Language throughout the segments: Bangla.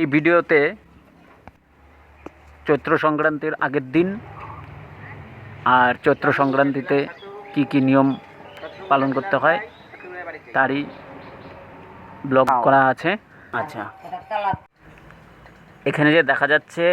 এই ভিডিওতে চৈত্র সংক্রান্তির আগের দিন আর চৈত্র সংক্রান্তিতে কি কি নিয়ম পালন করতে হয় তারই ব্লগ করা আছে। আচ্ছা। এখানে যে দেখা যাচ্ছে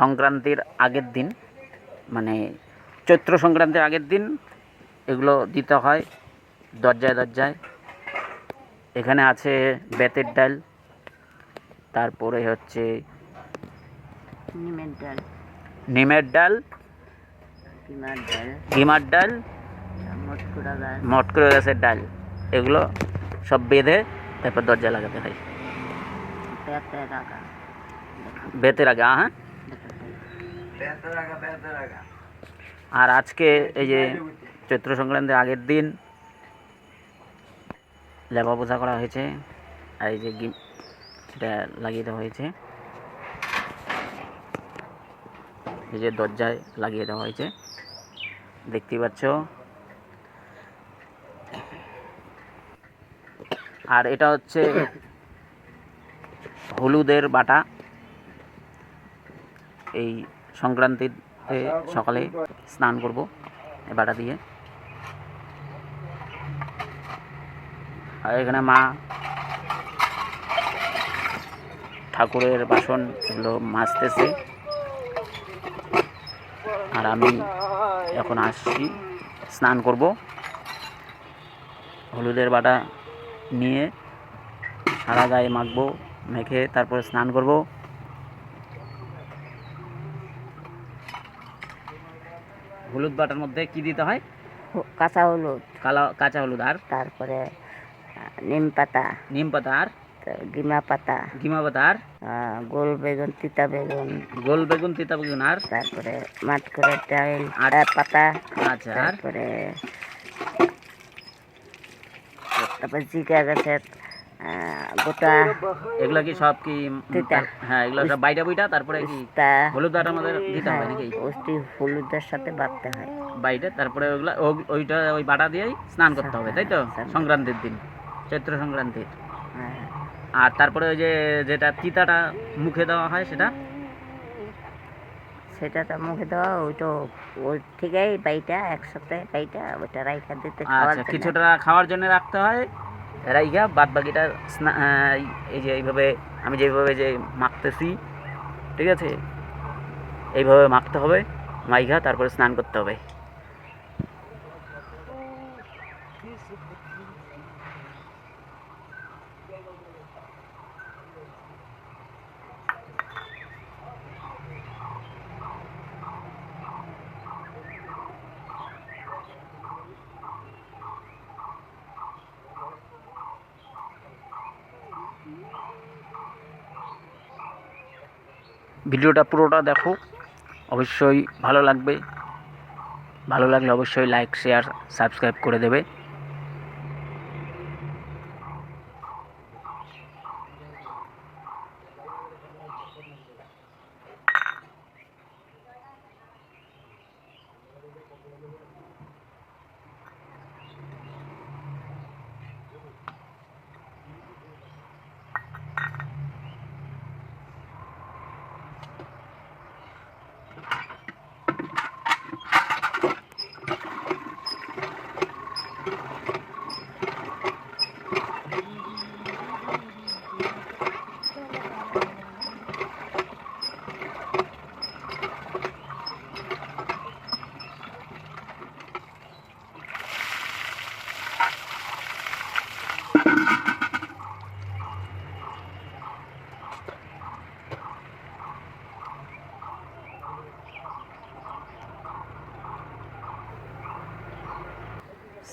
সংক্রান্তির আগের দিন মানে চৈত্র সংক্রান্তির আগের দিন এগুলো দিতে হয় দরজায় দরজায়। এখানে আছে বেতের ডাল তারপরে হচ্ছে নিমের ডাল। নিমের ডাল কিমার ডাল। কিমার ডাল মটকুড়া গাছ। মটকুড়ো গাছের ডাল এগুলো সব বেঁধে তারপর দরজা লাগাতে হয়। পেতে রাখা। বেতের আগে হ্যাঁ? আর আজকে এই যে চৈত্র সংক্রান্তির আগের দিন লেবা পোছা করা হয়েছে। আর এই যে এটা লাগিয়ে দেওয়া হয়েছে। এই যে দরজায় লাগিয়ে দেওয়া হয়েছে। দেখতেই পাচ্ছ। আর এটা হচ্ছে হলুদের বাটা। এই সংক্রান্তিতে সকালে স্নান করব এই বাটা দিয়ে। আর এখানে মা ঠাকুরের বাসন এগুলো মাজতেছে। আর আমি এখন আসছি স্নান করব। হলুদের বাটা নিয়ে সারা গায়ে মাখবো মেখে তারপরে স্নান করব। হলুদ বাটার মধ্যে কি দিতে হয়? কাঁচা হলুদ। কালা কাঁচা হলুদ আর? তারপরে নিম পাতা। নিম পাতা আর? গিমা পাতা। গিমা পাতা আর? গোল বেগুন তিতা বেগুন। গোল বেগুন তিতা বেগুন আর? তারপরে মাটকড়ের ডাল আর- পাতা। আচ্ছা তারপরে তারপরে জিকা গাছের গোটা। এগুলো কি সব কি হ্যাঁ এগুলো সব বাইটা বুইটা তারপরে কি হলুদ বাটার মধ্যে দিতে হবে নাকি? ওষ্টি হলুদের সাথে বাটতে হয়। বাইটে তারপরে ওগুলা ওইটা ওই বাটা দিয়েই স্নান করতে হবে তাই তো? সংক্রান্তির দিন চৈত্র সংক্রান্তির। হ্যাঁ। আর তারপরে ওই যে যেটা তিতাটা মুখে দেওয়া হয় সেটা? সেটা তো মুখে দেওয়া ওইটা ওই থেকেই বাইটা একসাথে বাইটা ওইটা রাইখা দিতে আচ্ছা কিছুটা খাওয়ার জন্য রাখতে হয় রাইগা বাদ বাকিটা এই যে এইভাবে আমি যেভাবে যে মাখতেছি ঠিক আছে? এইভাবে মাখতে হবে মাইঘা তারপরে স্নান করতে হবে। ভিডিওটা পুরোটা দেখো। অবশ্যই ভালো লাগবে। ভালো লাগলে অবশ্যই লাইক শেয়ার সাবস্ক্রাইব করে দেবে।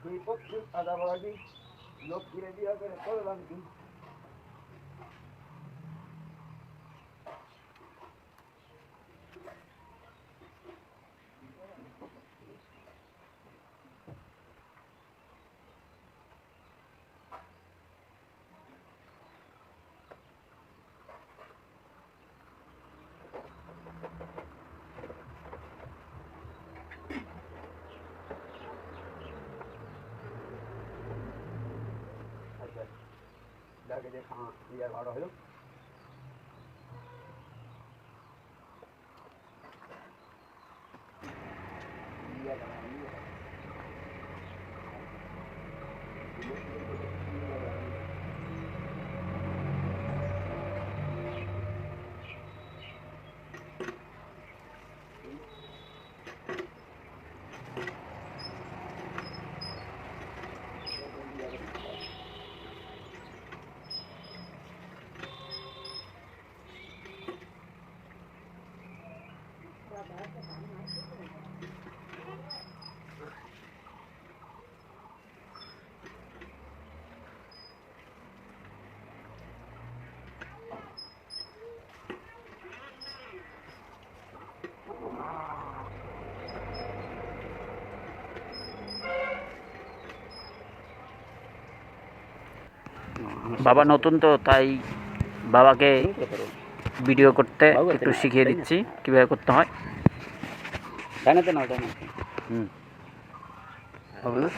দুই পক্ষের আদাবাদি লোক ফিরে দিয়া করে করলাম কে যে খাঁ দিয়ে বড় হলো বাবা নতুন তো তাই বাবাকে ভিডিও করতে একটু শিখিয়ে দিচ্ছি কীভাবে করতে হয়। ডাইনাতে না ডাইনাতে হুম।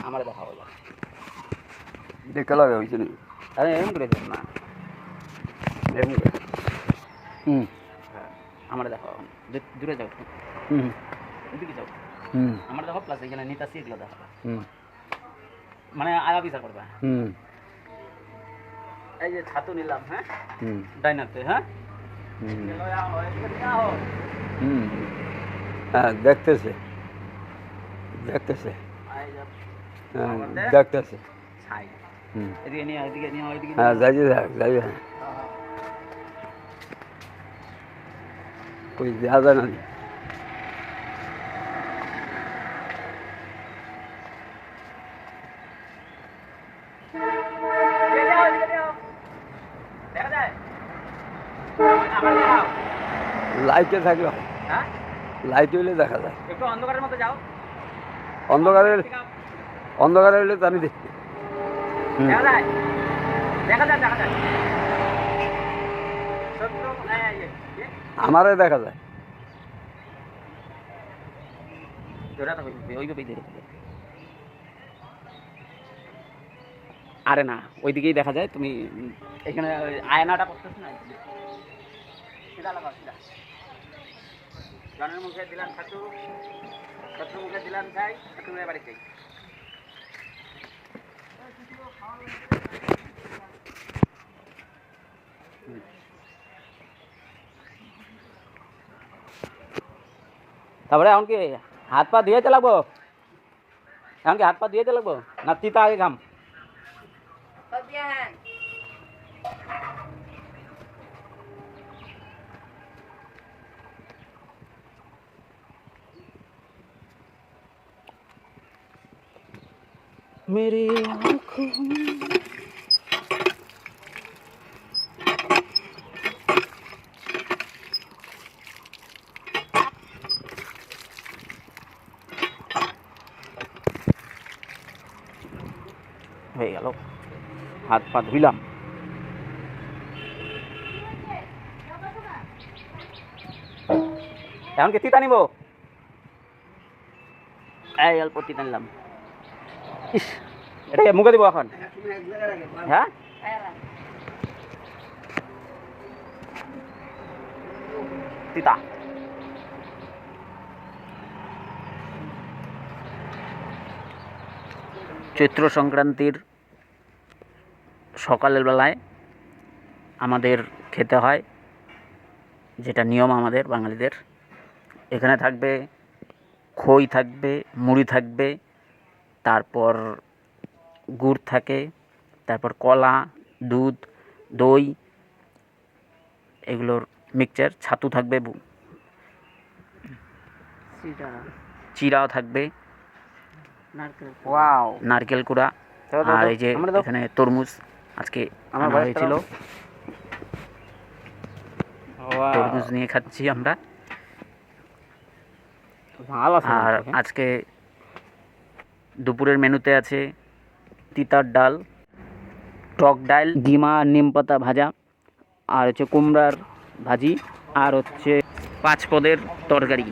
আমার দেখা হলো দেখা লাগা হয়েছে নাকি? আরে এরকম করে না। এরকম করে হুম। হ্যাঁ আমার দেখা হবে। দূরে যাও। হুম। যাও। হুম। আমার দেখো প্লাস এখানে নিতাসি এগুলো দেখো হুম। মানে আয়া বিচার করবে। হুম। এই যে ছাতু নিলাম হ্যাঁ হুম ডাইনাতে হ্যাঁ হুম এগুলো আও, এদিকে নিয়ে আও। হুম হ্যাঁ দেখতেছে দেখতেছে এই যে হ্যাঁ দেখতেছে ছাই হুম এদিকে নিয়ে আও, এদিকে নিয়ে আও, এদিকে নিয়ে হ্যাঁ আও। যাই যাক যাই যাক कोई ज़्यादा नहीं লাইটে থাকলে হ্যাঁ? লাইট হইলে দেখা যায়। একটু অন্ধকারের যাও। অন্ধকারে অন্ধকারে হইলে তো আমি দেখি। এই। আমারে দেখা যায়। আরে না ওইদিকেই দেখা যায়। তুমি এখানে আয়নাটা করতেছ না? সিধা লাগাও সিধা জনের মুখে দিলাম ছাতু শত্রু মুখে দিলাম ছাই শত্রুর বাড়ি চাই তারপরে এখন কি হাত পা ধুয়ে চালাবো এখন কি হাত পা ধুয়ে চালাবো না তিতা আগে খাম मेरी आँखों में হয়ে গেল হাত পা ধুইলাম এখন কি তিতা নিব এই অল্প তিতা নিলাম ইস এটাকে মুখে দিব এখন? হ্যাঁ? তিতা। চৈত্র সংক্রান্তির সকালের বেলায় আমাদের খেতে হয়, যেটা নিয়ম আমাদের বাঙালিদের। এখানে থাকবে খই থাকবে, মুড়ি থাকবে তারপর গুড় থাকে তারপর কলা দুধ দই এগুলোর মিক্সচার ছাতু থাকবে চিরাও থাকবে। নারকেল নারকেল কুড়া। আর এই যে এখানে তরমুজ আজকে আমার আনা হয়েছিল। তরমুজ নিয়ে খাচ্ছি আমরা। আর আজকে দুপুরের মেনুতে আছে তিতার ডাল, টক ডাল ডিমা নিম পাতা ভাজা, আর হচ্ছে কুমড়ার ভাজি, আর হচ্ছে পাঁচ পদের তরকারি।